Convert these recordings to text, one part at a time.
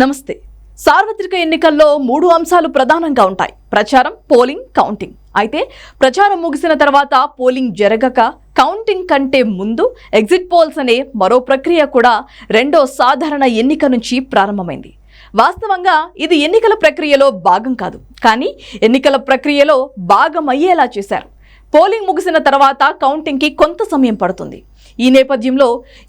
నమస్తే. సార్వత్రిక ఎన్నికల్లో మూడు అంశాలు ప్రధానంగా ఉంటాయి. ప్రచారం పోలింగ్ కౌంటింగ్ అయితే ప్రచారం ముగిసిన తర్వాత పోలింగ్ జరగక కౌంటింగ్ కంటే ముందు ఎగ్జిట్ పోల్స్ అనే మరో ప్రక్రియ కూడా రెండో సాధారణ ఎన్నిక నుంచి ప్రారంభమైంది. వాస్తవంగా ఇది ఎన్నికల ప్రక్రియలో భాగం కాదు. కానీ ఎన్నికల ప్రక్రియలో భాగం అయ్యేలా చేశారు. పోలింగ్ ముగిసిన తర్వాత కౌంటింగ్కి కొంత సమయం పడుతుంది. ఈ నేపథ్యంలో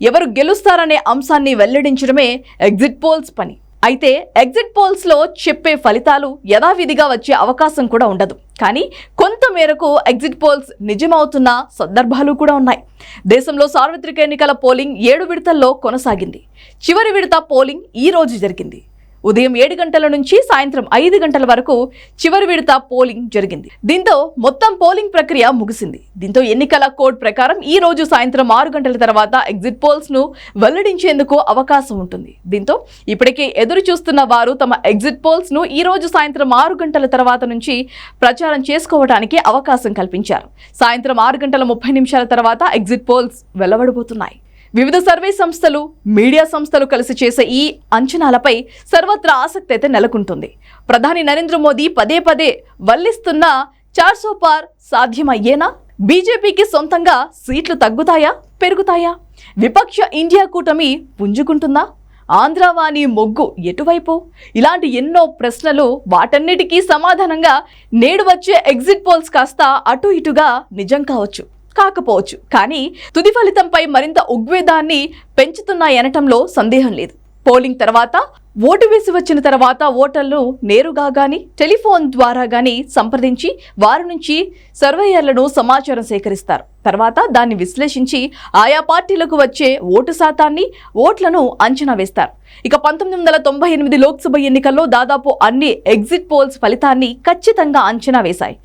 ఎవరు గెలుస్తారనే అంశాన్ని వెల్లడించడమే ఎగ్జిట్ పోల్స్ పని. అయితే ఎగ్జిట్ పోల్స్లో చెప్పే ఫలితాలు యథావిధిగా వచ్చే అవకాశం కూడా ఉండదు. కానీ కొంత మేరకు ఎగ్జిట్ పోల్స్ నిజమవుతున్న సందర్భాలు కూడా ఉన్నాయి. దేశంలో సార్వత్రిక ఎన్నికల పోలింగ్ ఏడు విడతల్లో కొనసాగింది. చివరి విడత పోలింగ్ ఈ రోజు జరిగింది. ఉదయం ఏడు గంటల నుంచి సాయంత్రం ఐదు గంటల వరకు చివరి విడత పోలింగ్ జరిగింది. దీంతో మొత్తం పోలింగ్ ప్రక్రియ ముగిసింది. దీంతో ఎన్నికల కోడ్ ప్రకారం ఈ రోజు సాయంత్రం ఆరు గంటల తర్వాత ఎగ్జిట్ పోల్స్ను వెల్లడించేందుకు అవకాశం ఉంటుంది. దీంతో ఇప్పటికే ఎదురు చూస్తున్న వారు తమ ఎగ్జిట్ పోల్స్ను ఈ రోజు సాయంత్రం ఆరు గంటల తర్వాత నుంచి ప్రచారం చేసుకోవడానికి అవకాశం కల్పించారు. సాయంత్రం ఆరు గంటల ముప్పై నిమిషాల తర్వాత ఎగ్జిట్ పోల్స్ వెల్లవడబోతున్నాయి వివిధ సర్వే సంస్థలు మీడియా సంస్థలు కలిసి చేసే ఈ అంచనాలపై సర్వత్రా ఆసక్తి అయితే నెలకొంటుంది. ప్రధాని నరేంద్ర మోదీ పదే పదే వల్లిస్తున్న చార్సో పార్ సాధ్యమయ్యేనా? బీజేపీకి సొంతంగా సీట్లు తగ్గుతాయా? పెరుగుతాయా? విపక్ష ఇండియా కూటమి పుంజుకుంటుందా? ఆంధ్రవాణి మొగ్గు ఎటువైపు? ఇలాంటి ఎన్నో ప్రశ్నలు వాటన్నిటికీ సమాధానంగా నేడు వచ్చే ఎగ్జిట్ పోల్స్ కాస్త అటు ఇటుగా నిజం కావచ్చు. కాకపోవచ్చు. కానీ తుది ఫలితంపై మరింత ఉగ్వేదాన్ని పెంచుతున్నాయనటంలో సందేహం లేదు. పోలింగ్ తర్వాత ఓటు వేసి వచ్చిన తర్వాత ఓటర్లు నేరుగా గాని టెలిఫోన్ ద్వారా గాని సంప్రదించి వారి నుంచి సర్వేయర్లను సమాచారం సేకరిస్తారు. తర్వాత దాన్ని విశ్లేషించి ఆయా పార్టీలకు వచ్చే ఓటు శాతాన్ని ఓట్లను అంచనా వేస్తారు. ఇక పంతొమ్మిది వందల తొంభై ఎనిమిది లోక్సభ ఎన్నికల్లో దాదాపు అన్ని ఎగ్జిట్ పోల్స్ ఫలితాన్ని ఖచ్చితంగా అంచనా వేశాయి.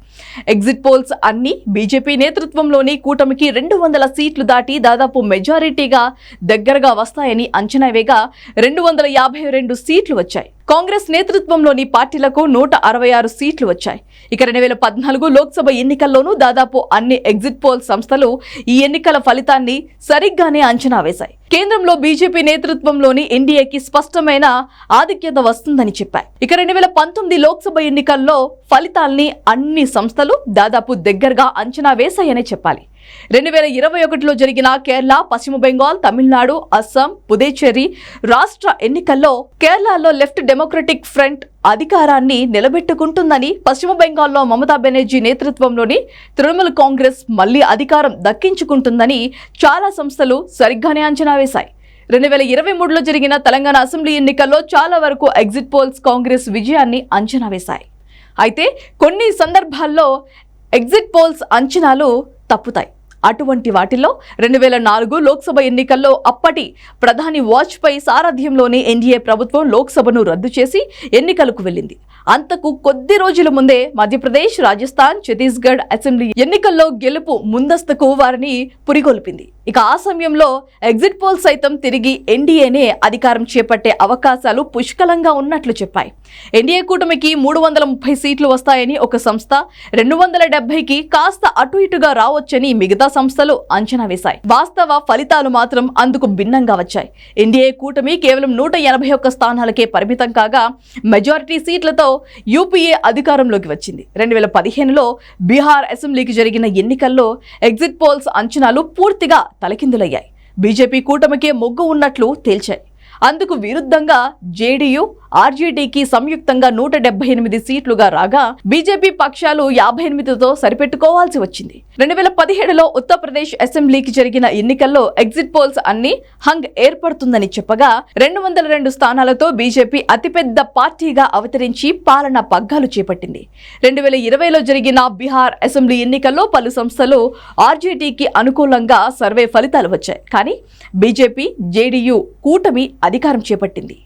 ఎగ్జిట్ పోల్స్ అన్ని బీజేపీ నేతృత్వంలోని కూటమికి రెండు వందల సీట్లు దాటి దాదాపు మెజారిటీగా దగ్గరగా వస్తాయని అంచనా వేగా రెండు వందల యాభై రెండు సీట్లు వచ్చాయి. కాంగ్రెస్ నేతృత్వంలోని పార్టీలకు నూట అరవై ఆరు సీట్లు వచ్చాయి. ఇక రెండు వేల పద్నాలుగు లోక్సభ ఎన్నికల్లోనూ దాదాపు అన్ని ఎగ్జిట్ పోల్ సంస్థలు ఈ ఎన్నికల ఫలితాన్ని సరిగ్గానే అంచనా వేశాయి. కేంద్రంలో బీజేపీ నేతృత్వంలోని ఎన్డీఏకి స్పష్టమైన ఆధిక్యత వస్తుందని చెప్పాయి ఇక రెండు వేల పంతొమ్మిది లోక్సభ ఎన్నికల్లో ఫలితాల్ని అన్ని సంస్థలు దాదాపు దగ్గరగా అంచనా వేశాయనే చెప్పాలి. రెండు వేల ఇరవై ఒకటిలో జరిగిన కేరళ పశ్చిమ బెంగాల్ తమిళనాడు అస్సాం పుదేచేరి రాష్ట్ర ఎన్నికల్లో కేరళలో లెఫ్ట్ డెమోక్రటిక్ ఫ్రంట్ అధికారాన్ని నిలబెట్టుకుంటుందని పశ్చిమ బెంగాల్లో మమతా బెనర్జీ నేతృత్వంలోని తృణమూల్ కాంగ్రెస్ మళ్ళీ అధికారం దక్కించుకుంటుందని చాలా సంస్థలు సరిగ్గానే అంచనా వేశాయి. రెండు వేల ఇరవై మూడులో జరిగిన తెలంగాణ అసెంబ్లీ ఎన్నికల్లో చాలా వరకు ఎగ్జిట్ పోల్స్ కాంగ్రెస్ విజయాన్ని అంచనా వేశాయి. అయితే కొన్ని సందర్భాల్లో ఎగ్జిట్ పోల్స్ అంచనాలు తప్పుతాయి. అటువంటి వాటిల్లో రెండు వేల నాలుగు లోక్సభ ఎన్నికల్లో అప్పటి ప్రధాని వాజ్పేయి సారథ్యంలోని ఎన్డీఏ ప్రభుత్వం లోక్సభను రద్దు చేసి ఎన్నికలకు వెళ్ళింది. అంతకు కొద్ది రోజుల ముందే మధ్యప్రదేశ్ రాజస్థాన్ ఛత్తీస్గఢ్ అసెంబ్లీ ఎన్నికల్లో గెలుపు ముందస్తుకు వారిని పురిగొల్పింది. ఇక ఆ సమయంలో ఎగ్జిట్ పోల్ సైతం తిరిగి ఎన్డీఏనే అధికారం చేపట్టే అవకాశాలు పుష్కలంగా ఉన్నట్లు చెప్పాయి. ఎన్డీఏ కూటమికి మూడు వందల ముప్పై సీట్లు వస్తాయని ఒక సంస్థ రెండు వందల డెబ్బైకి కాస్త అటు ఇటుగా రావచ్చని మిగతా సంస్థలు అంచనా వేశాయి. వాస్తవ ఫలితాలు మాత్రం అందుకు భిన్నంగా వచ్చాయి. ఎన్డీఏ కూటమి కేవలం నూట ఎనభై ఒక్క స్థానాలకే పరిమితం కాగా మెజారిటీ సీట్లతో యూపీఏ అధికారంలోకి వచ్చింది. రెండు వేల పదిహేనులో బీహార్ అసెంబ్లీకి జరిగిన ఎన్నికల్లో ఎగ్జిట్ పోల్స్ అంచనాలు పూర్తిగా తలకిందులయ్యాయి. బీజేపీ కూటమికే మొగ్గు ఉన్నట్లు తేల్చాయి. అందుకు విరుద్ధంగా జేడీయూ ఆర్జేడీకి సంయుక్తంగా నూట డెబ్బై ఎనిమిది సీట్లుగా రాగా బీజేపీ పక్షాలు యాభై ఎనిమిదితో సరిపెట్టుకోవాల్సి వచ్చింది. రెండు వేల పదిహేడులో ఉత్తరప్రదేశ్ అసెంబ్లీకి జరిగిన ఎన్నికల్లో ఎగ్జిట్ పోల్స్ అన్ని హంగ్ ఏర్పడుతుందని చెప్పగా రెండు వందల రెండు స్థానాలతో బీజేపీ అతిపెద్ద పార్టీగా అవతరించి పాలన పగ్గాలు చేపట్టింది. రెండు వేల ఇరవైలో జరిగిన బీహార్ అసెంబ్లీ ఎన్నికల్లో పలు సంస్థలు ఆర్జేడీకి అనుకూలంగా సర్వే ఫలితాలు వచ్చాయి. కానీ బీజేపీ జేడీయూ కూటమి అధికారం చేపట్టింది.